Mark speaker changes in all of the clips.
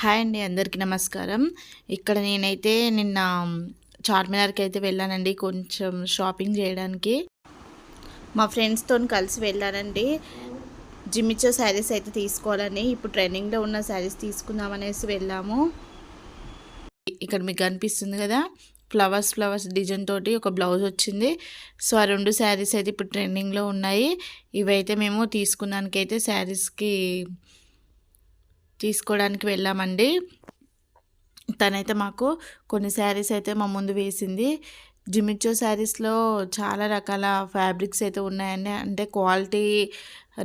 Speaker 1: Hi అండి అందరికీ నమస్కారం. ఇక్కడ నేనైతే నిన్న చార్మినార్కి అయితే వెళ్ళానండి కొంచెం షాపింగ్ చేయడానికి. మా ఫ్రెండ్స్తో కలిసి వెళ్ళానండి. జిమ్మిచ్చో శారీస్ అయితే తీసుకోవాలని ఇప్పుడు ట్రెండింగ్లో ఉన్న శారీస్ తీసుకుందాం అనేసి వెళ్ళాము. ఇక్కడ మీకు కనిపిస్తుంది కదా ఫ్లవర్స్ ఫ్లవర్స్ డిజైన్ తోటి ఒక బ్లౌజ్ వచ్చింది. సో ఆ రెండు శారీస్ అయితే ఇప్పుడు ట్రెండింగ్లో ఉన్నాయి. ఇవైతే మేము తీసుకున్నానికైతే శారీస్కి తీసుకోవడానికి వెళ్ళామండి. తనైతే మాకు కొన్ని శారీస్ అయితే మా ముందు వేసింది. జిమిచ్చో శారీస్లో చాలా రకాల ఫ్యాబ్రిక్స్ అయితే ఉన్నాయండి. అంటే క్వాలిటీ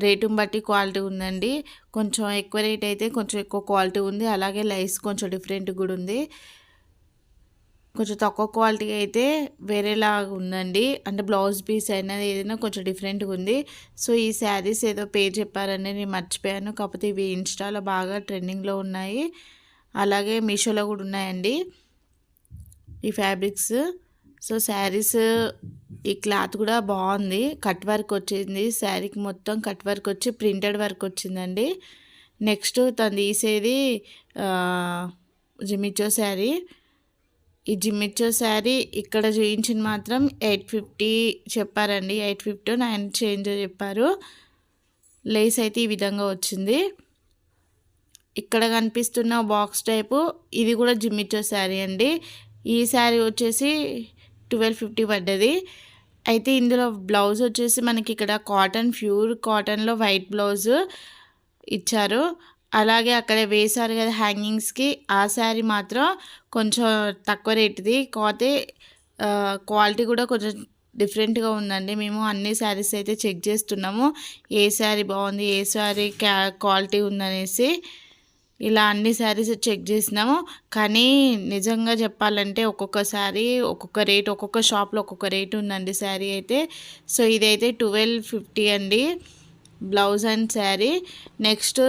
Speaker 1: రేటుని బట్టి క్వాలిటీ ఉందండి. కొంచెం ఎక్కువ రేట్ అయితే కొంచెం ఎక్కువ క్వాలిటీ ఉంది. అలాగే లైస్ కొంచెం డిఫరెంట్ కూడా ఉంది. కొంచెం తక్కువ క్వాలిటీ అయితే వేరేలాగా ఉందండి. అంటే బ్లౌజ్ పీస్ అయినా ఏదైనా కొంచెం డిఫరెంట్గా ఉంది. సో ఈ శారీస్ ఏదో పేరు చెప్పారని నేను మర్చిపోయాను. కాకపోతే ఇవి ఇన్స్టాలో బాగా ట్రెండింగ్లో ఉన్నాయి. అలాగే మీషోలో కూడా ఉన్నాయండి ఈ ఫ్యాబ్రిక్స్. సో శారీస్ ఈ క్లాత్ కూడా బాగుంది. కట్ వర్క్ వచ్చింది. శారీకి మొత్తం కట్ వర్క్ వచ్చి ప్రింటెడ్ వర్క్ వచ్చిందండి. నెక్స్ట్ తను తీసేది జిమిచో శారీ. ఈ జిమ్మిచ్చో శారీ ఇక్కడ చూయించిన మాత్రం ఎయిట్ ఫిఫ్టీ చెప్పారండి. ఎయిట్ ఫిఫ్టీ నైన్ చేంజ్ చెప్పారు. లేస్ అయితే ఈ విధంగా వచ్చింది. ఇక్కడ కనిపిస్తున్న బాక్స్ టైపు ఇది కూడా జిమ్మిచ్చో శారీ అండి. ఈ శారీ వచ్చేసి ట్వెల్వ్ ఫిఫ్టీ పడ్డది. అయితే ఇందులో బ్లౌజ్ వచ్చేసి మనకి ఇక్కడ కాటన్ ప్యూర్ కాటన్లో వైట్ బ్లౌజ్ ఇచ్చారు. అలాగే అక్కడ వేశారు కదా హ్యాంగింగ్స్కి. ఆ శారీ మాత్రం కొంచెం తక్కువ రేటుది. కాకపోతే క్వాలిటీ కూడా కొంచెం డిఫరెంట్గా ఉందండి. మేము అన్ని శారీస్ అయితే చెక్ చేస్తున్నాము. ఏ శారీ బాగుంది ఏ శారీ క్యా క్వాలిటీ ఉందనేసి ఇలా అన్ని శారీస్ చెక్ చేసినాము కానీ నిజంగా చెప్పాలంటే ఒక్కొక్క శారీ ఒక్కొక్క రేట్ ఒక్కొక్క షాప్లో ఒక్కొక్క రేట్ ఉందండి శారీ అయితే. సో ఇదైతే ట్వెల్వ్ ఫిఫ్టీ అండి. Blouse and sari. నెక్స్ట్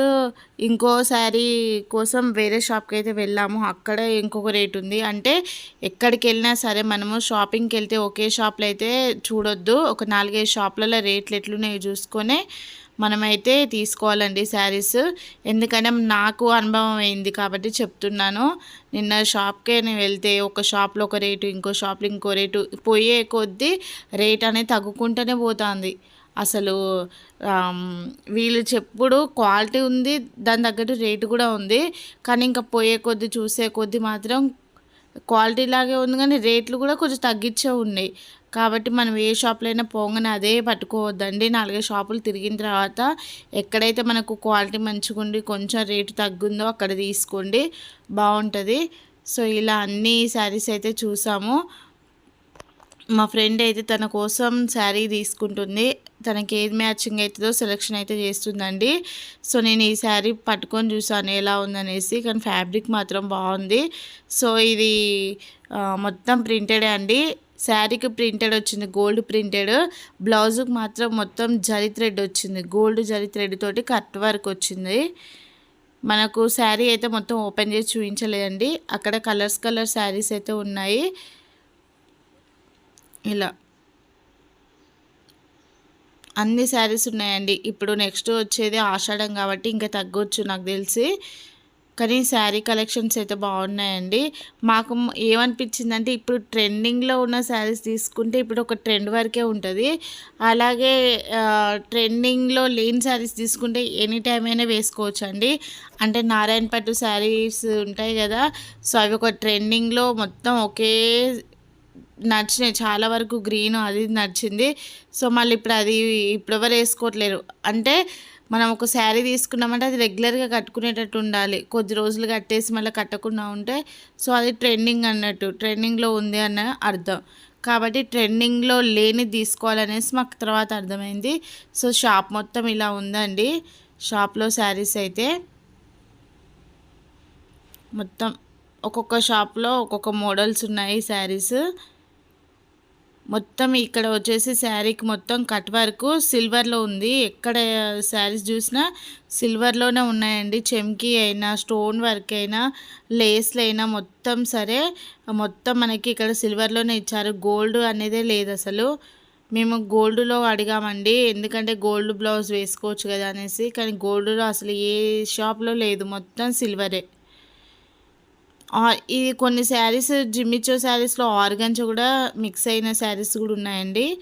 Speaker 1: ఇంకో శారీ కోసం వేరే షాప్కి అయితే వెళ్ళాము. అక్కడ ఇంకొక రేట్ ఉంది. అంటే ఎక్కడికి వెళ్ళినా సరే మనము షాపింగ్కి వెళ్తే ఒకే షాప్లో అయితే చూడొద్దు. ఒక నాలుగైదు షాప్లలో రేట్లు ఎట్లున్నాయో చూసుకొని మనమైతే తీసుకోవాలండి శారీస్. ఎందుకంటే నాకు అనుభవం అయింది కాబట్టి చెప్తున్నాను. నిన్న షాప్కే నేను వెళ్తే ఒక షాప్లో ఒక రేటు ఇంకో షాప్లో ఇంకో రేటు పోయే కొద్దీ రేట్ అనేది తగ్గుకుంటూనే పోతుంది. అసలు వీళ్ళు చెప్పుడు క్వాలిటీ ఉంది దాని తగ్గట్టు రేటు కూడా ఉంది కానీ ఇంకా పోయే కొద్దీ చూసే కొద్ది మాత్రం క్వాలిటీ లాగే ఉంది కానీ రేట్లు కూడా కొంచెం తగ్గించే ఉన్నాయి. కాబట్టి మనం ఏ షాప్లో అయినా పోగానే అదే పట్టుకోవద్దండి. నాలుగైదు షాపులు తిరిగిన తర్వాత ఎక్కడైతే మనకు క్వాలిటీ మంచిగా ఉండి కొంచెం రేటు తగ్గుందో అక్కడ తీసుకోండి బాగుంటుంది. సో ఇలా అన్ని శారీస్ అయితే చూసాము. మా ఫ్రెండ్ అయితే తన కోసం శారీ తీసుకుంటుంది. తనకి ఏది మ్యాచింగ్ అవుతుందో సెలెక్షన్ అయితే చేస్తుందండి. సో నేను ఈ శారీ పట్టుకొని చూసాను ఎలా ఉందనేసి. కానీ ఫ్యాబ్రిక్ మాత్రం బాగుంది. సో ఇది మొత్తం ప్రింటెడే అండి. శారీకి ప్రింటెడ్ వచ్చింది గోల్డ్ ప్రింటెడ్. బ్లౌజుకి మాత్రం మొత్తం జరి థ్రెడ్ వచ్చింది. గోల్డ్ జరి థ్రెడ్ తోటి కట్ వర్క్ వచ్చింది. మనకు శారీ అయితే మొత్తం ఓపెన్ చేసి చూపించలేదండి. అక్కడ కలర్స్ కలర్ శారీస్ అయితే ఉన్నాయి. ఇలా. అన్ని శారీస్ ఉన్నాయండి. ఇప్పుడు నెక్స్ట్ వచ్చేది ఆషాఢం కాబట్టి ఇంకా తగ్గొచ్చు నాకు తెలిసి. కానీ శారీ కలెక్షన్స్ అయితే బాగున్నాయండి. మాకు ఏమనిపించిందంటే ఇప్పుడు ట్రెండింగ్లో ఉన్న శారీస్ తీసుకుంటే ఇప్పుడు ఒక ట్రెండ్ వరకే ఉంటుంది. అలాగే ట్రెండింగ్లో లేని శారీస్ తీసుకుంటే ఎనీ టైం అయినా వేసుకోవచ్చు అండి అంటే నారాయణ పట్టు శారీస్ ఉంటాయి కదా. సో అవి ఒక ట్రెండింగ్లో మొత్తం ఒకే నచ్చినాయి. చాలా వరకు గ్రీన్ అది నచ్చింది. సో మళ్ళీ ఇప్పుడు అది ఇప్పుడు ఎవరు వేసుకోవట్లేరు. అంటే మనం ఒక శారీ తీసుకున్నామంటే అది రెగ్యులర్గా కట్టుకునేటట్టు ఉండాలి. కొద్ది రోజులు కట్టేసి మళ్ళీ కట్టకుండా ఉంటే సో అది ట్రెండింగ్ అన్నట్టు. ట్రెండింగ్లో ఉంది అన్న అర్థం. కాబట్టి ట్రెండింగ్లో లేని తీసుకోవాలనేసి మాకు తర్వాత అర్థమైంది. సో షాప్ మొత్తం ఇలా ఉందండి. షాప్లో శారీస్ అయితే మొత్తం ఒక్కొక్క షాప్లో ఒక్కొక్క మోడల్స్ ఉన్నాయి శారీస్. మొత్తం ఇక్కడ వచ్చేసి శారీకి మొత్తం కట్ వర్క్ సిల్వర్లో ఉంది. ఎక్కడ శారీస్ చూసినా సిల్వర్లోనే ఉన్నాయండి. చెమ్కి అయినా స్టోన్ వర్క్ అయినా లేస్లు అయినా మొత్తం సరే. మొత్తం మనకి ఇక్కడ సిల్వర్లోనే ఇచ్చారు. గోల్డ్ అనేదే లేదు అసలు. మేము గోల్డ్లో అడిగామండి. ఎందుకంటే గోల్డ్ బ్లౌజ్ వేసుకోవచ్చు కదా అనేసి. కానీ గోల్డ్లో అసలు ఏ షాప్లో లేదు. మొత్తం సిల్వరే. ఇది కొన్ని శారీస్ జిమ్మిచో శారీస్లో ఆర్గన్స్ కూడా మిక్స్ అయిన శారీస్ కూడా ఉన్నాయండి.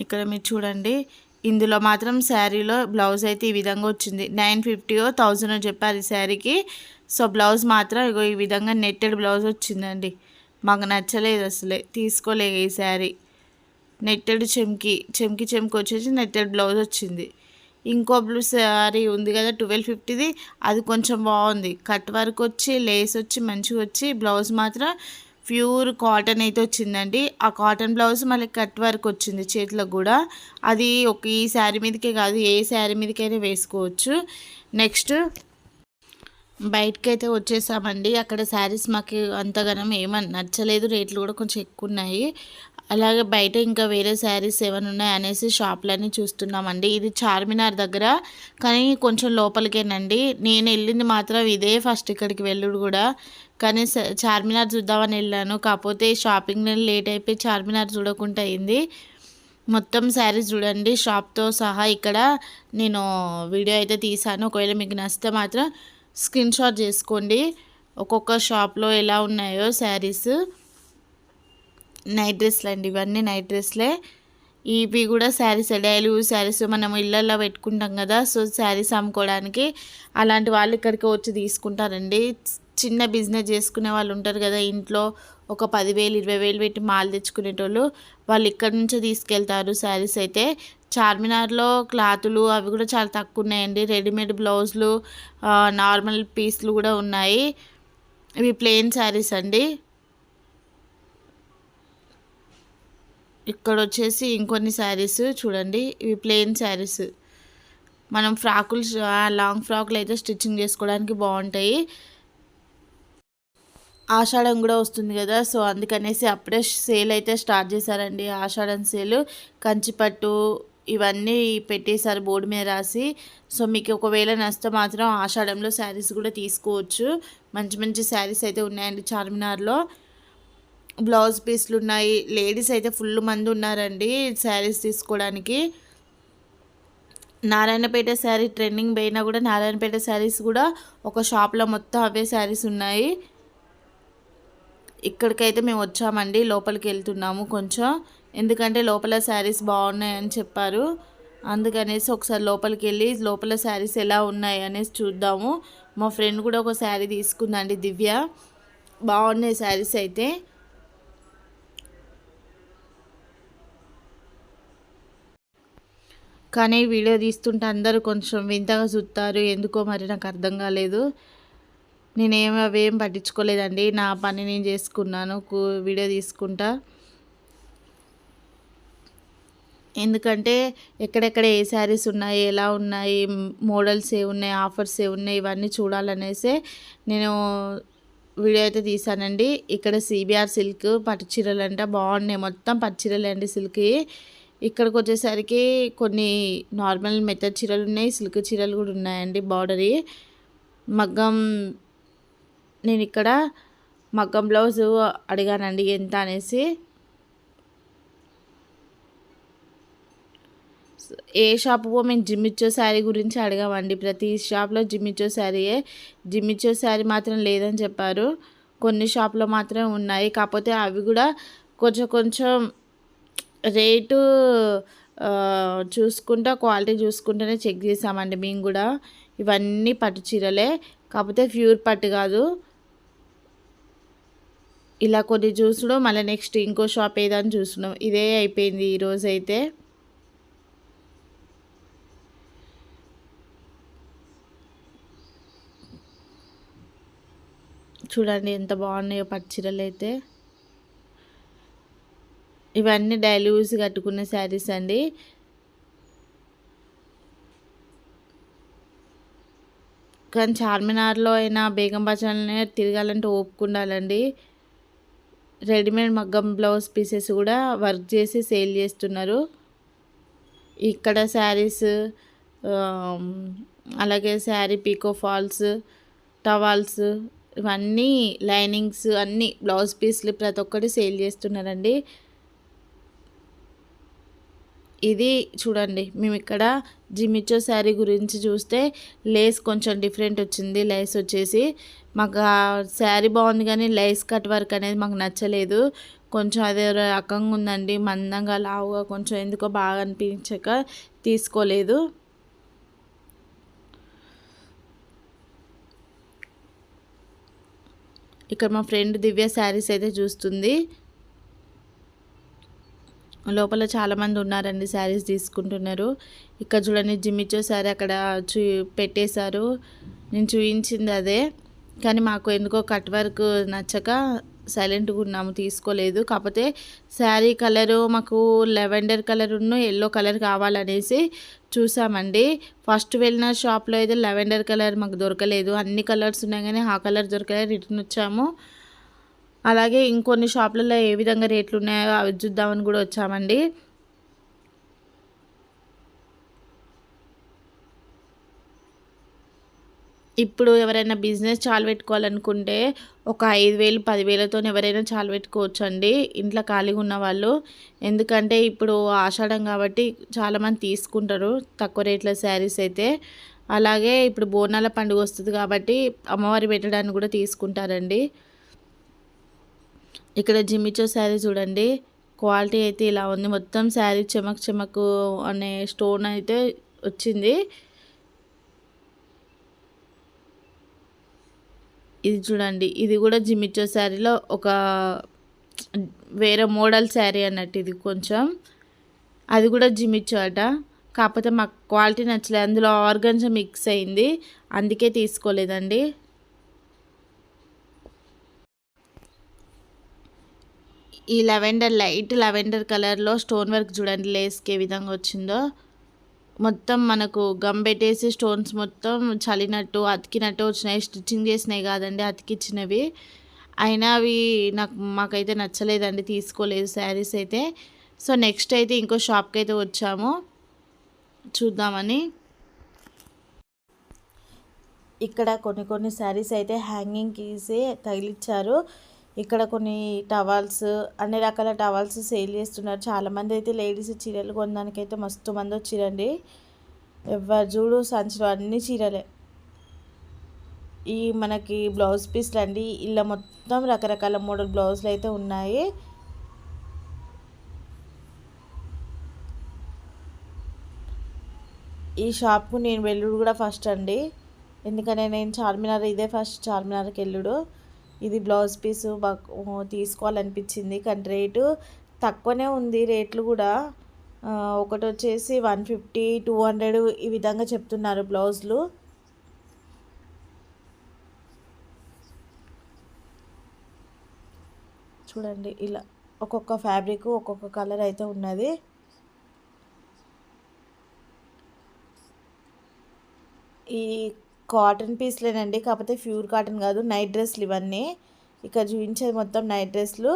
Speaker 1: ఇక్కడ మీరు చూడండి. ఇందులో మాత్రం శారీలో బ్లౌజ్ అయితే ఈ విధంగా వచ్చింది. నైన్ ఫిఫ్టీయో థౌజండో చెప్పారు ఈ శారీకి. సో బ్లౌజ్ మాత్రం ఇగో ఈ విధంగా నెట్టెడ్ బ్లౌజ్ వచ్చిందండి. మాకు నచ్చలేదు అసలే. తీసుకోలేదు ఈ శారీ. నెట్టెడ్ చెమ్కి చెమ్కి చెమ్కి వచ్చేసి నెట్టెడ్ బ్లౌజ్ వచ్చింది. ఇంకో బ్లూ శారీ ఉంది కదా ట్వెల్వ్ ఫిఫ్టీది అది కొంచెం బాగుంది. కట్ వర్క్ వచ్చి లేస్ వచ్చి మంచిగా వచ్చి బ్లౌజ్ మాత్రం ప్యూర్ కాటన్ అయితే వచ్చిందండి. ఆ కాటన్ బ్లౌజ్ మళ్ళీ కట్ వర్క్ వచ్చింది చేతిలో కూడా. అది ఒక ఈ శారీ మీదకే కాదు ఏ శారీ మీదకైనా వేసుకోవచ్చు. నెక్స్ట్ బయటకి అయితే వచ్చేసామండి. అక్కడ శారీస్ మాకు అంతగానం ఏమని నచ్చలేదు రేట్లు కూడా కొంచెం ఎక్కువ ఉన్నాయి. అలాగే బయట ఇంకా వేరే శారీస్ ఏమైనా ఉన్నాయి అనేసి షాప్లన్నీ చూస్తున్నామండి. ఇది చార్మినార్ దగ్గర కానీ కొంచెం లోపలికేనండి. నేను వెళ్ళింది మాత్రం ఇదే ఫస్ట్ ఇక్కడికి వెళ్ళుడు కూడా. కానీ స- చార్మినార్ చూద్దామని వెళ్ళాను. కాకపోతే షాపింగ్ లేట్ అయిపోయి చార్మినార్ చూడకుండా అయింది. మొత్తం శారీస్ చూడండి షాప్తో సహా ఇక్కడ నేను వీడియో అయితే తీసాను ఒకవేళ మీకు నచ్చితే మాత్రం స్క్రీన్ షాట్ చేసుకోండి. ఒక్కొక్క షాప్లో ఎలా ఉన్నాయో శారీస్. నైట్ డ్రెస్లు అండి. ఇవన్నీ నైట్ డ్రెస్లే ఇవి కూడా శారీస్ డైలీ శారీస్ మనం ఇళ్ళల్లో పెట్టుకుంటాం కదా సో శారీస్ అమ్ముకోవడానికి అలాంటి వాళ్ళు ఇక్కడికి వచ్చి తీసుకుంటారండి. చిన్న బిజినెస్ చేసుకునే వాళ్ళు ఉంటారు కదా ఇంట్లో ఒక పదివేలు ఇరవై వేలు పెట్టి మాల్ తెచ్చుకునేటోళ్ళు వాళ్ళు ఇక్కడ నుంచే తీసుకెళ్తారు శారీస్ అయితే. చార్మినార్లో క్లాతులు అవి కూడా చాలా తక్కువ ఉన్నాయండి. రెడీమేడ్ బ్లౌజులు నార్మల్ పీస్లు కూడా ఉన్నాయి. ఇవి ప్లెయిన్ శారీస్ అండి. ఇక్కడ వచ్చేసి ఇంకొన్ని శారీస్ చూడండి. ఇవి ప్లెయిన్ శారీస్. మనం ఫ్రాకులు లాంగ్ ఫ్రాకులు అయితే స్టిచ్చింగ్ చేసుకోవడానికి బాగుంటాయి ఆషాఢం కూడా వస్తుంది కదా సో అందుకనేసి అప్పుడే సేల్ అయితే స్టార్ట్ చేశారండి ఆషాఢం సేల్. కంచిపట్టు ఇవన్నీ పెట్టేశారు బోర్డు మీద రాసి. సో మీకు ఒకవేళ నచ్చితే మాత్రం ఆషాఢంలో శారీస్ కూడా తీసుకోవచ్చు. మంచి మంచి శారీస్ అయితే ఉన్నాయండి చార్మినార్లో. బ్లౌజ్ పీస్లు ఉన్నాయి. లేడీస్ అయితే ఫుల్ మంది ఉన్నారండి శారీస్ తీసుకోవడానికి. నారాయణపేట శారీ ట్రెండింగ్ పోయినా కూడా నారాయణపేట శారీస్ కూడా ఒక షాప్లో మొత్తం అవే శారీస్ ఉన్నాయి. ఇక్కడికైతే మేము వచ్చామండి. లోపలికి వెళ్తున్నాము కొంచెం. ఎందుకంటే లోపల శారీస్ బాగున్నాయని చెప్పారు. అందుకనేసి ఒకసారి లోపలికి వెళ్ళి లోపల శారీస్ ఎలా ఉన్నాయి అనేసి చూద్దాము. మా ఫ్రెండ్ కూడా ఒక శారీ తీసుకుందండి దివ్య. బాగున్నాయి శారీస్ అయితే. కానీ వీడియో తీస్తుంటే అందరూ కొంచెం వింతగా చూస్తారు. ఎందుకో మరి నాకు అర్థం కాలేదు. నేనేం అవేం పట్టించుకోలేదండి. నా పని నేను చేసుకున్నాను. కూ- వీడియో తీసుకుంటా. ఎందుకంటే ఎక్కడెక్కడ ఏ శారీస్ ఉన్నాయి ఎలా ఉన్నాయి మోడల్స్ ఏ ఉన్నాయి ఆఫర్స్ ఏ ఉన్నాయి ఇవన్నీ చూడాలనేసే నేను వీడియో అయితే తీసానండి ఇక్కడ సిబిఆర్ సిల్క్ పట్టు చీరలు అంట బాగున్నాయి. మొత్తం పట్టు చీరలు అండి సిల్క్. ఇక్కడికి వచ్చేసరికి కొన్ని నార్మల్ మెత్త చీరలు ఉన్నాయి సిల్క్ చీరలు కూడా ఉన్నాయండి బార్డరీ. మగ్గం నేను ఇక్కడ మగ్గం బ్లౌజ్ అడిగానండి ఎంత అనేసి. ఏ షాప్ మేము మేము జిమ్మిచ్చో శారీ గురించి అడిగామండి. ప్రతి షాప్లో జిమ్మిచ్చో శారీయే. జిమ్మిచ్చో శారీ మాత్రం లేదని చెప్పారు. కొన్ని షాప్లో మాత్రం ఉన్నాయి. కాకపోతే అవి కూడా కొంచెం కొంచెం రేటు చూసుకుంటా క్వాలిటీ చూసుకుంటేనే చెక్ చేసామండి మేము కూడా. ఇవన్నీ పట్టు చీరలే. కాకపోతే ప్యూర్ పట్టు కాదు. ఇలా కొన్ని చూసుడు మళ్ళీ నెక్స్ట్ ఇంకో షాప్ ఏదని చూసినాం ఇదే అయిపోయింది ఈరోజు అయితే. చూడండి ఎంత బాగున్నాయో పట్టు చీరలు అయితే. ఇవన్నీ డైలీ యూస్ కట్టుకునే శారీస్ అండి. కానీ చార్మినార్లో అయినా బేగం బజార్లోనే తిరగాలంటే ఓపిక రెడీమేడ్ మగ్గం బ్లౌజ్ పీసెస్ కూడా వర్క్ చేసి సేల్ చేస్తున్నారు. ఇక్కడ శారీస్ అలాగే శారీ పీకో ఫాల్స్ టవాల్స్ ఇవన్నీ లైనింగ్స్ అన్నీ బ్లౌజ్ పీస్లు ప్రతి ఒక్కటి సేల్ చేస్తున్నారండి. ఇది చూడండి మేము ఇక్కడ జిమిచ్చో శారీ గురించి చూస్తే లేస్ కొంచెం డిఫరెంట్ వచ్చింది లేస్ వచ్చేసి మాకు ఆ శారీ బాగుంది కానీ లేస్ కట్ వర్క్ అనేది మాకు నచ్చలేదు. కొంచెం అదే రకంగా ఉందండి మందంగా లావుగా కొంచెం ఎందుకో బాగా అనిపించక తీసుకోలేదు. ఇక్కడ మా ఫ్రెండ్ దివ్య శారీస్ అయితే చూస్తుంది. లోపల చాలామంది ఉన్నారండి శారీస్ తీసుకుంటున్నారు. ఇక్కడ చూడండి జిమ్మిచ్చో శారీ అక్కడ చూ పెట్టేశారు. నేను చూపించింది అదే. కానీ మాకు ఎందుకో కట్ వర్క్ నచ్చక సైలెంట్గా ఉన్నాము తీసుకోలేదు. కాకపోతే శారీ కలరు మాకు లెవెండర్ కలర్ ఉన్న ఎల్లో కలర్ కావాలనేసి చూసామండి. ఫస్ట్ వెళ్ళిన షాప్లో అయితే లెవెండర్ కలర్ మాకు దొరకలేదు. అన్ని కలర్స్ ఉన్నాయి కానీ ఆ కలర్ దొరకలేదు రిటర్న్ వచ్చాము. అలాగే ఇంకొన్ని షాపులలో ఏ విధంగా రేట్లు ఉన్నాయో అవి చూద్దామని కూడా వచ్చామండి. ఇప్పుడు ఎవరైనా బిజినెస్ చాలు పెట్టుకోవాలనుకుంటే ఒక ఐదు వేలు పదివేలతో ఎవరైనా చాలు పెట్టుకోవచ్చు అండి ఇంట్లో ఖాళీగా ఉన్న వాళ్ళు. ఎందుకంటే ఇప్పుడు ఆషాఢం కాబట్టి చాలామంది తీసుకుంటారు తక్కువ రేట్ల శారీస్ అయితే. అలాగే ఇప్పుడు బోనాల పండుగ వస్తుంది కాబట్టి అమ్మవారి పెట్టడానికి కూడా తీసుకుంటారండి. ఇక్కడ జిమ్మిచో శారీ చూడండి. క్వాలిటీ అయితే ఇలా ఉంది. మొత్తం శారీ చెమక్ చెమక్ అనే స్టోన్ అయితే వచ్చింది. ఇది చూడండి. ఇది కూడా జిమ్మిచో శారీలో ఒక వేరే మోడల్ శారీ అన్నట్టు ఇది కొంచెం. అది కూడా జిమ్మిచో అట. కాకపోతే మాకు క్వాలిటీ నచ్చలేదు. అందులో ఆర్గన్స్ మిక్స్ అయింది. అందుకే తీసుకోలేదండి. ఈ లెవెండర్ లైట్ లెవెండర్ కలర్లో స్టోన్ వర్క్ చూడండి లేస్కి ఏ విధంగా వచ్చిందో. మొత్తం మనకు గమ్ పెట్టేసి స్టోన్స్ మొత్తం చలినట్టు అతికినట్టు వచ్చినాయి. స్టిచ్చింగ్ చేసినాయి కాదండి అతికిచ్చినవి. అయినా అవి నాకు మాకైతే నచ్చలేదండి తీసుకోలేదు శారీస్ అయితే. సో నెక్స్ట్ అయితే ఇంకో షాప్కి అయితే వచ్చాము. చూద్దామని. ఇక్కడ కొన్ని కొన్ని శారీస్ అయితే హ్యాంగింగ్ తగిలిచ్చారు. ఇక్కడ కొన్ని టవల్స్ అన్ని రకాల టవల్స్ సేల్ చేస్తున్నారు. చాలామంది అయితే లేడీస్ చీరలు కొనడానికైతే మస్తు మంది వచ్చిరండి. ఎవరు చూడు సంచులు అన్ని చీరలే. ఈ మనకి బ్లౌజ్ పీస్లు అండి. ఇలా మొత్తం రకరకాల మోడల్ బ్లౌజులు అయితే ఉన్నాయి. ఈ షాప్కు నేను వెళ్ళుడు కూడా ఫస్ట్ అండి. ఎందుకంటే నేను చార్మినార్ ఇదే ఫస్ట్ చార్మినార్కి వెళ్ళుడు. ఇది బ్లౌజ్ పీసు తీసుకోవాలనిపించింది. కానీ రేటు తక్కువనే ఉంది. రేట్లు కూడా ఒకటి వచ్చేసి వన్ ఫిఫ్టీ టూ హండ్రెడ్ ఈ విధంగా చెప్తున్నారు బ్లౌజులు. చూడండి ఇలా ఒక్కొక్క ఫ్యాబ్రిక్ ఒక్కొక్క కలర్ అయితే ఉన్నది. ఈ కాటన్ పీస్లేనండి కాకపోతే ప్యూర్ కాటన్ కాదు నైట్ డ్రెస్లు ఇవన్నీ. ఇక్కడ చూపించేది మొత్తం నైట్ డ్రెస్లు.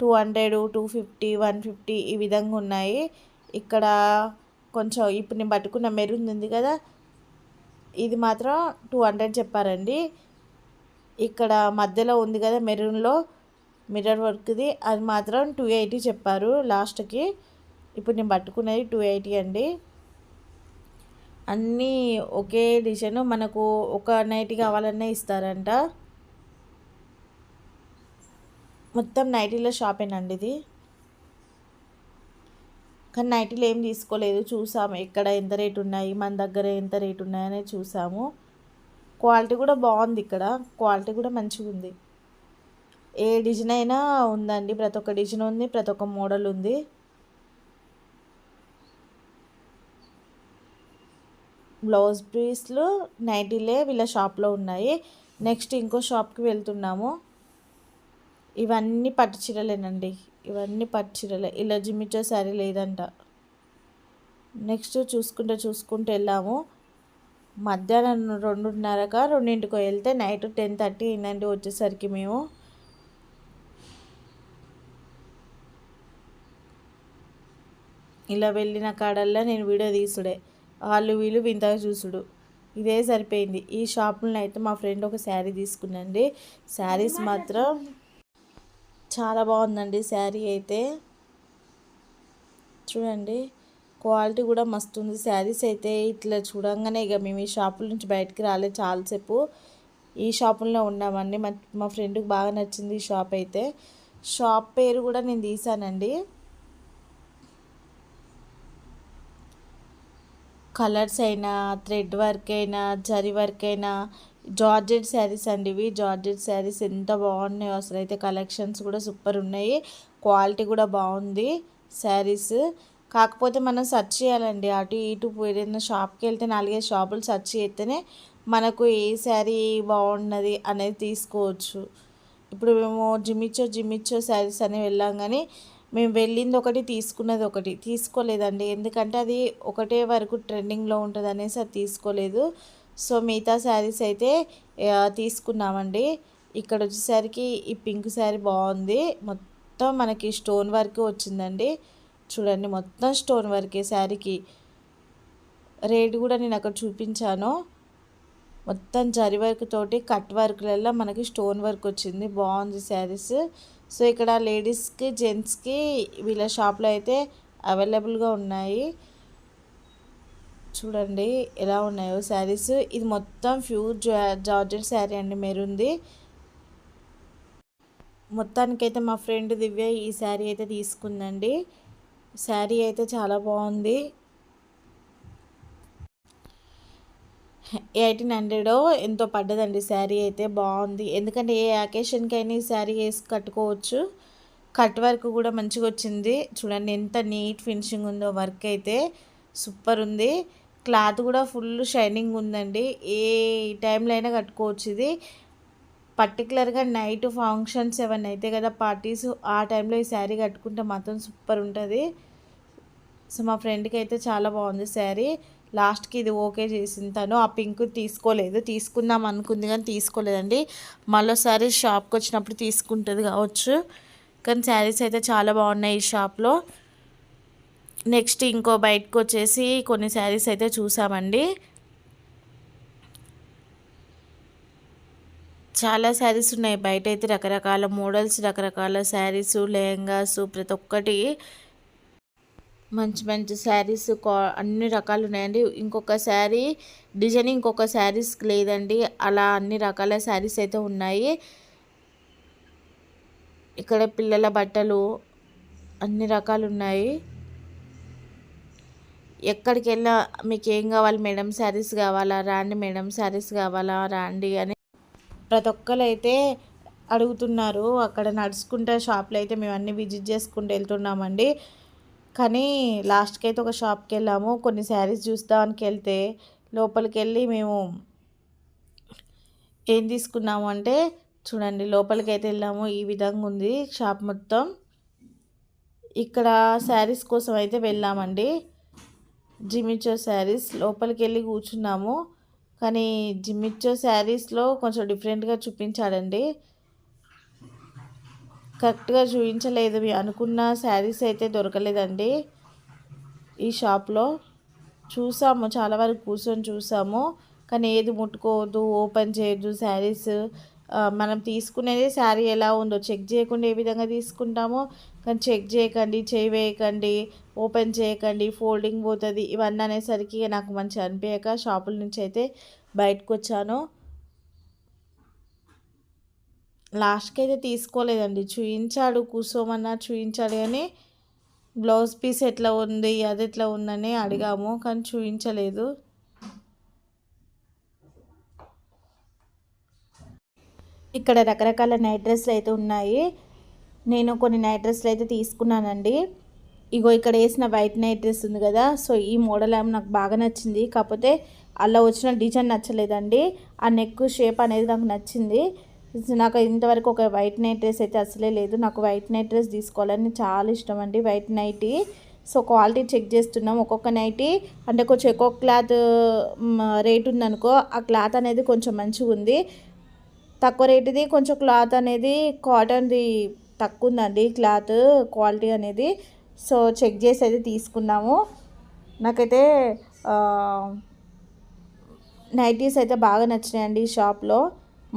Speaker 1: Two hundred two fifty one fifty ఈ విధంగా ఉన్నాయి. ఇక్కడ కొంచెం ఇప్పుడు నేను పట్టుకున్న మెరూన్ ఉంది కదా ఇది మాత్రం టూ హండ్రెడ్ చెప్పారండి. ఇక్కడ మధ్యలో ఉంది కదా మెరూన్లో మిర్రర్ వర్క్ది అది మాత్రం టూ ఎయిటీ చెప్పారు లాస్ట్కి. ఇప్పుడు నేను పట్టుకున్నది టూ ఎయిటీ అండి. అన్నీ ఒకే డిజైన్ మనకు ఒక నైట్ కావాలన్నా ఇస్తారంట. మొత్తం నైటీలో షాపేనండి ఇది. కానీ నైటీలు ఏం తీసుకోలేదు చూసాము ఎక్కడ ఎంత రేటు ఉన్నాయి మన దగ్గర ఎంత రేటు ఉన్నాయనే చూసాము. క్వాలిటీ కూడా బాగుంది ఇక్కడ క్వాలిటీ కూడా మంచిగా ఉంది. ఏ డిజైన్ అయినా ఉందండి ప్రతి ఒక్క డిజైన్ ఉంది ప్రతి ఒక్క మోడల్ ఉంది. బ్లౌజ్ పీస్లు నైటీలే వీళ్ళ షాప్లో ఉన్నాయి. నెక్స్ట్ ఇంకో షాప్కి వెళ్తున్నాము. ఇవన్నీ పట్టు చీరలేనండి. ఇవన్నీ పట్టు చీరలే. ఇలా జిమ్మిచ్చో శారీ లేదంట. నెక్స్ట్ చూసుకుంటూ చూసుకుంటూ వెళ్ళాము. మధ్యాహ్నం రెండున్నరక రెండింటికి వెళ్తే నైట్ టెన్ థర్టీ అయిందండి వచ్చేసరికి మేము. ఇలా వెళ్ళిన కాడల్లా నేను వీడియో తీసుడే. వాళ్ళు వీళ్ళు వింతగా చూసుడు. ఇదే సరిపోయింది. ఈ షాపులను అయితే మా ఫ్రెండ్ ఒక శారీ తీసుకున్నాండి. శారీస్ మాత్రం చాలా బాగుందండి శారీ అయితే. చూడండి క్వాలిటీ కూడా మస్తు ఉంది. శారీస్ అయితే ఇట్లా చూడంగానే ఇక మేము ఈ షాపుల నుంచి బయటకు రాలేదు చాలాసేపు. ఈ షాపుల్లో ఉన్నామండి. మా మా ఫ్రెండ్కి బాగా నచ్చింది ఈ షాప్ అయితే. షాప్ పేరు కూడా నేను తీసానండి. కలర్స్ అయినా థ్రెడ్ వర్క్ అయినా జరీ వర్క్ అయినా జార్జెట్ శారీస్ అండి ఇవి. జార్జెట్ శారీస్ ఎంత బాగున్నాయో అసలు అయితే కలెక్షన్స్ కూడా సూపర్ ఉన్నాయి. క్వాలిటీ కూడా బాగుంది శారీస్. కాకపోతే మనం సెర్చ్ చేయాలండి. అటు ఇటు ఏదైనా షాప్కి వెళ్తే నాలుగైదు షాపులు సెర్చ్ చేస్తేనే మనకు ఏ శారీ బాగున్నది అనేది తీసుకోవచ్చు. ఇప్పుడు మేము జిమ్మిచ్చో జిమ్మిచ్చో శారీస్ అని వెళ్ళాం కానీ మేము వెళ్ళింది ఒకటి తీసుకున్నది ఒకటి. తీసుకోలేదండి. ఎందుకంటే అది ఒకటే వరకు ట్రెండింగ్లో ఉంటుంది అనేసి అది తీసుకోలేదు. సో మిగతా శారీస్ అయితే తీసుకున్నామండి. ఇక్కడ వచ్చేసరికి ఈ పింక్ శారీ బాగుంది. మొత్తం మనకి స్టోన్ వర్క్ వచ్చిందండి. చూడండి మొత్తం స్టోన్ వర్కే శారీకి. రేట్ కూడా నేను అక్కడ చూపించాను. మొత్తం జరి వర్క్ తోటి కట్ వర్క్లలో మనకి స్టోన్ వర్క్ వచ్చింది. బాగుంది శారీస్. సో ఇక్కడ లేడీస్కి జెంట్స్కి వీళ్ళ షాప్లో అయితే అవైలబుల్గా ఉన్నాయి. చూడండి ఎలా ఉన్నాయో శారీస్. ఇది మొత్తం ఫ్యూర్ జార్జెట్ శారీ అండి మెరుంది మొత్తానికైతే మా ఫ్రెండ్ దివ్య ఈ శారీ అయితే తీసుకుందండి. శారీ అయితే చాలా బాగుంది. ఎయిటీన్ హండ్రెడ్ ఎంతో పడ్డదండి శారీ అయితే బాగుంది. ఎందుకంటే ఏ అకేషన్కైనా ఈ శారీ వేసి కట్టుకోవచ్చు. కట్ వర్క్ కూడా మంచిగా వచ్చింది చూడండి ఎంత నీట్ ఫినిషింగ్ ఉందో వర్క్ అయితే సూపర్ ఉంది. క్లాత్ కూడా ఫుల్ షైనింగ్ ఉందండి. ఏ టైంలో అయినా కట్టుకోవచ్చు ఇది. పర్టికులర్గా నైట్ ఫంక్షన్స్ ఏమన్నా అయితే కదా పార్టీస్ ఆ టైంలో ఈ శారీ కట్టుకుంటే మాత్రం సూపర్ ఉంటుంది. సో మా ఫ్రెండ్కి అయితే చాలా బాగుంది శారీ. లాస్ట్కి ఇది ఓకే చేసింది తను. ఆ పింక్ తీసుకోలేదు. తీసుకుందాం అనుకుంది కానీ తీసుకోలేదండి. మళ్ళీసారి షాప్కి వచ్చినప్పుడు తీసుకుంటుంది కావచ్చు. కానీ శారీస్ అయితే చాలా బాగున్నాయి ఈ షాప్లో. నెక్స్ట్ ఇంకో బయటకు వచ్చేసి కొన్ని శారీస్ అయితే చూసామండి. చాలా శారీస్ ఉన్నాయి. బయట అయితే రకరకాల మోడల్స్ రకరకాల శారీస్ లెహంగాస్ ప్రతి ఒక్కటి మంచి మంచి శారీస్ అన్ని రకాలు ఉన్నాయండి. ఇంకొక శారీ డిజైన్ ఇంకొక శారీస్కి లేదండి. అలా అన్ని రకాల శారీస్ అయితే ఉన్నాయి. ఇక్కడ పిల్లల బట్టలు అన్ని రకాలు ఉన్నాయి. ఎక్కడికి వెళ్ళా మీకు ఏం కావాలి? మేడం శారీస్ కావాలా? రాండి మేడం శారీస్ కావాలా? రాండి అని ప్రతి ఒక్కరు అయితే అడుగుతున్నారు. అక్కడ నడుచుకుంటే షాప్లో అయితే మేము అన్నీ విజిట్ చేసుకుంటూ వెళ్తున్నామండి. కానీ లాస్ట్కి అయితే ఒక షాప్కి వెళ్ళాము కొన్ని శారీస్ చూస్తామని వెళ్తే లోపలికి వెళ్ళి మేము ఏం తీసుకున్నాము అంటే చూడండి లోపలికి అయితే వెళ్ళాము. ఈ విధంగా ఉంది షాప్ మొత్తం. ఇక్కడ శారీస్ కోసం అయితే వెళ్ళామండి. జిమిచో శారీస్ లోపలికి వెళ్ళి కూర్చున్నాము. కానీ జిమిచో శారీస్లో కొంచెం డిఫరెంట్గా చూపించాడండి. కరెక్ట్గా చూపించలేదు అనుకున్న శారీస్ అయితే దొరకలేదండి ఈ షాప్లో. చూసాము చాలా వరకు కూర్చొని చూసాము. కానీ ఏది ముట్టుకోవద్దు ఓపెన్ చేయొద్దు శారీస్. మనం తీసుకునేది శారీ ఎలా ఉందో చెక్ చేయకుండా ఏ విధంగా తీసుకుంటామో కానీ చెక్ చేయకండి చేయి వేయకండి ఓపెన్ చేయకండి ఫోల్డింగ్ పోతుంది. ఇవన్నీ అనేసరికి నాకు మంచిగా అనిపించక షాపుల నుంచి అయితే బయటకు వచ్చాను లాస్ట్కి అయితే తీసుకోలేదండి. చూయించాడు కూర్చోమన్నా చూయించాడు కానీ బ్లౌజ్ పీస్ ఎట్లా ఉంది అది ఎట్లా ఉందని అడిగాము కానీ చూయించలేదు. ఇక్కడ రకరకాల నైట్ డ్రెస్లు అయితే ఉన్నాయి. నేను కొన్ని నైట్ డ్రెస్లు అయితే తీసుకున్నానండి. ఇగో ఇక్కడ వేసిన వైట్ నైట్ డ్రెస్ ఉంది కదా సో ఈ మోడల్ ఏమో నాకు బాగా నచ్చింది. కాకపోతే అలా వచ్చిన డిజైన్ నచ్చలేదండి. ఆ నెక్ షేప్ అనేది నాకు నచ్చింది. నాకు ఇంతవరకు ఒక వైట్ నైట్ డ్రెస్ అయితే అసలే లేదు. నాకు వైట్ నైట్ డ్రెస్ తీసుకోవాలని చాలా ఇష్టం అండి white nightie so quality check చేస్తున్నాం. ఒక్కొక్క నైటీ అంటే కొంచెం ఎక్కువ క్లాత్ రేట్ ఉందనుకో ఆ క్లాత్ అనేది కొంచెం మంచిగా ఉంది. తక్కువ రేటుది కొంచెం క్లాత్ అనేది కాటన్ది తక్కువ ఉందండి క్లాత్ క్వాలిటీ అనేది. సో చెక్ చేసి అయితే తీసుకున్నాము. నాకైతే నైటీస్ అయితే బాగా నచ్చినాయండి షాప్లో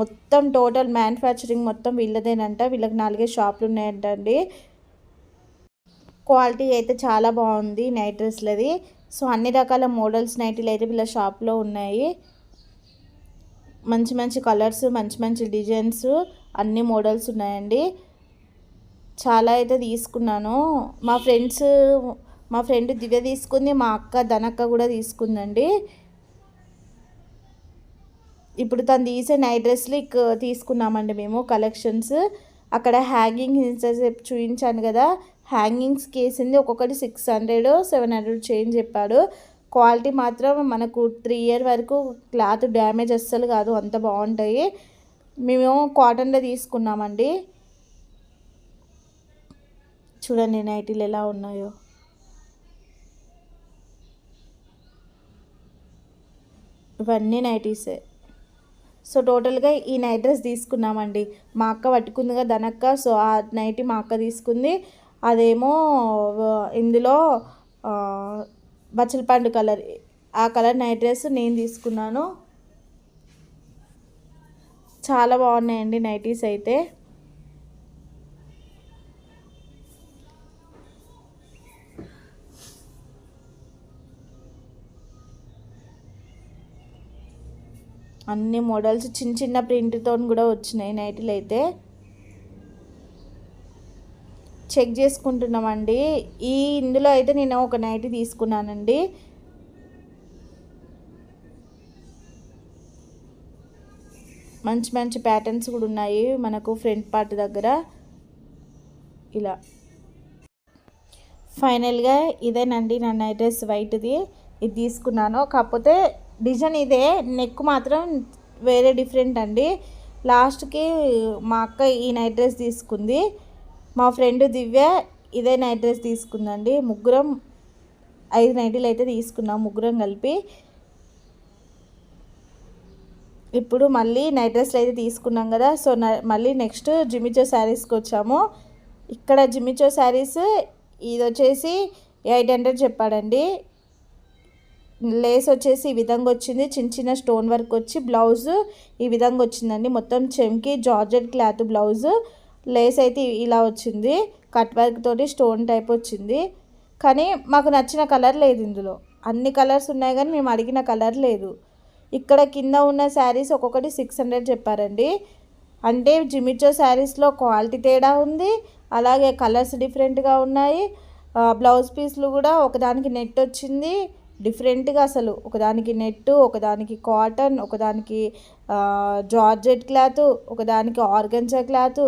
Speaker 1: మొత్తం టోటల్ మ్యానుఫ్యాక్చరింగ్ మొత్తం వీళ్ళదేనంట. వీళ్ళకి నాలుగే షాపులు ఉన్నాయంటండి. క్వాలిటీ అయితే చాలా బాగుంది నైట్ డ్రెస్లది సో అన్ని రకాల మోడల్స్ నైటీలు అయితే వీళ్ళ షాప్లో ఉన్నాయి. మంచి మంచి కలర్స్ మంచి మంచి డిజైన్స్ అన్ని మోడల్స్ ఉన్నాయండి. చాలా అయితే తీసుకున్నాను. మా ఫ్రెండ్స్ మా ఫ్రెండ్ దివ్య తీసుకుంది మా అక్క ధనక్క కూడా తీసుకుందండి. ఇప్పుడు తను తీసే నైట్ డ్రెస్లు ఇక తీసుకున్నామండి మేము కలెక్షన్స్. అక్కడ హ్యాంగింగ్ ఇంతసేపు చూపించాను కదా హ్యాంగింగ్స్ కేసింది ఒక్కొక్కటి six hundred seven hundred change చెప్పాడు. క్వాలిటీ మాత్రం మనకు త్రీ ఇయర్ వరకు క్లాత్ డ్యామేజ్ అస్సలు కాదు అంత బాగుంటాయి. మేము కాటన్లో తీసుకున్నామండి. చూడండి నైటీలు ఎలా ఉన్నాయో. ఇవన్నీ నైటీసే. సో టోటల్గా ఈ నైట్ డ్రెస్ తీసుకున్నామండి. మా అక్క పట్టుకుందిగా ధనక్క సో ఆ నైటీ మా అక్క తీసుకుంది. అదేమో ఇందులో బచ్చలపండు కలర్. ఆ కలర్ నైట్ డ్రెస్ నేను తీసుకున్నాను. చాలా బాగున్నాయండి నైటీస్ అయితే. అన్ని మోడల్స్ చిన్న చిన్న ప్రింట్తో కూడా వచ్చినాయి నైట్లు అయితే. చెక్ చేసుకుంటున్నామండి. ఈ ఇందులో అయితే నేను ఒక నైటీ తీసుకున్నానండి. మంచి మంచి ప్యాటర్న్స్ కూడా ఉన్నాయి మనకు ఫ్రంట్ పార్ట్ దగ్గర. ఇలా. ఫైనల్గా ఇదేనండి నా నైట్ డ్రెస్ వైట్ది ఇది తీసుకున్నాను. కాకపోతే డిజైన్ ఇదే నెక్ మాత్రం వేరే డిఫరెంట్ అండి. లాస్ట్కి మా అక్క ఈ నైట్ డ్రెస్ తీసుకుంది. మా ఫ్రెండ్ దివ్య ఇదే నైట్ డ్రెస్ తీసుకుందండి. ముగ్గురం ఐదు నైటీలు అయితే తీసుకున్నాం ముగ్గురం కలిపి. ఇప్పుడు మళ్ళీ నైట్ డ్రెస్లు అయితే తీసుకున్నాం కదా సో మళ్ళీ నెక్స్ట్ జిమిచో శారీస్కి వచ్చాము. ఇక్కడ జిమిచో శారీస్ ఇది వచ్చేసి ఎయిట్ హండ్రెడ్ చెప్పాడండి. లేస్ వచ్చేసి ఈ విధంగా వచ్చింది. చిన్న చిన్న స్టోన్ వర్క్ వచ్చి బ్లౌజ్ ఈ విధంగా వచ్చిందండి. మొత్తం చెమ్కి జార్జెట్ క్లాత్ బ్లౌజ్. లేస్ అయితే ఇలా వచ్చింది. కట్ వర్క్ తోటి స్టోన్ టైప్ వచ్చింది. కానీ మాకు నచ్చిన కలర్ లేదు ఇందులో. అన్ని కలర్స్ ఉన్నాయి కానీ మేము అడిగిన కలర్ లేదు. ఇక్కడ కింద ఉన్న శారీస్ ఒక్కొక్కటి సిక్స్ హండ్రెడ్ చెప్పారండి. అంటే జిమిచో శారీస్లో క్వాలిటీ తేడా ఉంది. అలాగే కలర్స్ డిఫరెంట్గా ఉన్నాయి. బ్లౌజ్ పీస్లు కూడా ఒకదానికి నెట్ వచ్చింది. డిఫరెంట్గా అసలు ఒకదానికి నెట్ ఒకదానికి కాటన్ ఒకదానికి జార్జెట్ క్లాత్ ఒకదానికి ఆర్గన్జా క్లాత్.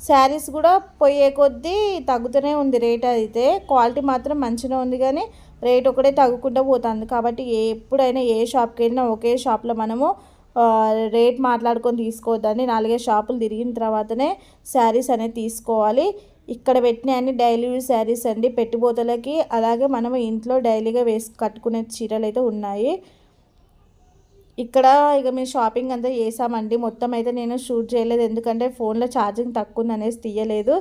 Speaker 1: శారీస్ కూడా పోయే కొద్దీ తగ్గుతూనే ఉంది రేట్ అయితే. క్వాలిటీ మాత్రం మంచిగా ఉంది కానీ రేట్ ఒకటే తగ్గుకుంటూ పోతుంది. కాబట్టి ఎప్పుడైనా ఏ షాప్కి వెళ్ళినా ఒకే షాప్లో మనము రేట్ మాట్లాడుకొని తీసుకోవద్దని నాలుగే షాపులు తిరిగిన తర్వాతనే శారీస్ అనేది తీసుకోవాలి. ఇక్కడ పెట్టిన అన్ని డైలీ యూజ్ శారీస్ అండి. పెట్టుబోతలకి అలాగే మనం ఇంట్లో డైలీగా వేసి కట్టుకునే చీరలు అయితే ఉన్నాయి. ఇక్కడ ఇక మేము షాపింగ్ అంతా చేసామండి. మొత్తం అయితే నేను షూట్ చేయలేదు. ఎందుకంటే ఫోన్లో ఛార్జింగ్ తక్కువ ఉంది అనేసి తీయలేదు.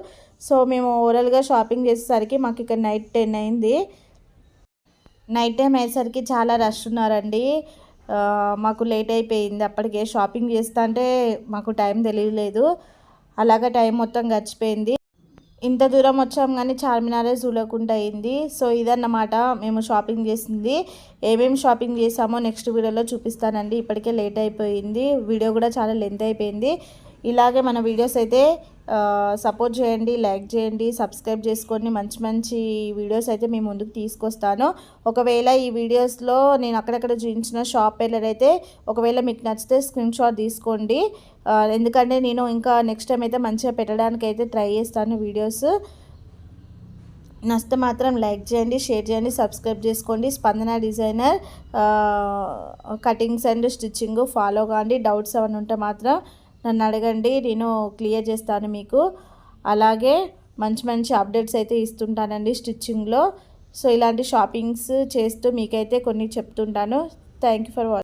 Speaker 1: సో మేము ఓవరాల్గా షాపింగ్ చేసేసరికి మాకు ఇక్కడ నైట్ టెన్ అయింది. నైట్ టైం అయ్యేసరికి చాలా రష్ ఉన్నారండి. మాకు లేట్ అయిపోయింది. అప్పటికే షాపింగ్ చేస్తా అంటే మాకు టైం తెలియలేదు. అలాగా టైం మొత్తం గడిచిపోయింది. ఇంత దూరం వచ్చాం కానీ చార్మినారే చూడకుండా అయింది. సో ఇదన్నమాట మేము షాపింగ్ చేసింది. ఏమేమి షాపింగ్ చేసామో నెక్స్ట్ వీడియోలో చూపిస్తానండి. ఇప్పటికే లేట్ అయిపోయింది. వీడియో కూడా చాలా లెంత్ అయిపోయింది. ఇలాగే మన వీడియోస్ అయితే సపోర్ట్ చేయండి లైక్ చేయండి సబ్స్క్రైబ్ చేసుకొని మంచి మంచి వీడియోస్ అయితే మీ ముందుకు తీసుకొస్తాను. ఒకవేళ ఈ వీడియోస్లో నేను అక్కడక్కడ చూపించిన షాప్ పేర్లు అయితే ఒకవేళ మీకు నచ్చితే స్క్రీన్ షాట్ తీసుకోండి. ఎందుకంటే నేను ఇంకా నెక్స్ట్ టైం అయితే మంచిగా పెట్టడానికి అయితే ట్రై చేస్తాను వీడియోస్. నచ్చితే మాత్రం లైక్ చేయండి షేర్ చేయండి సబ్స్క్రైబ్ చేసుకోండి. Spandana designer cuttings and stitching follow కాండి. డౌట్స్ ఏమైనా ఉంటే మాత్రం నన్ను అడగండి నేను క్లియర్ చేస్తాను మీకు. అలాగే మంచి మంచి అప్డేట్స్ అయితే ఇస్తుంటానండి స్టిచ్చింగ్లో. సో ఇలాంటి షాపింగ్స్ చేస్తూ మీకైతే కొన్ని చెప్తుంటాను. Thank you for watching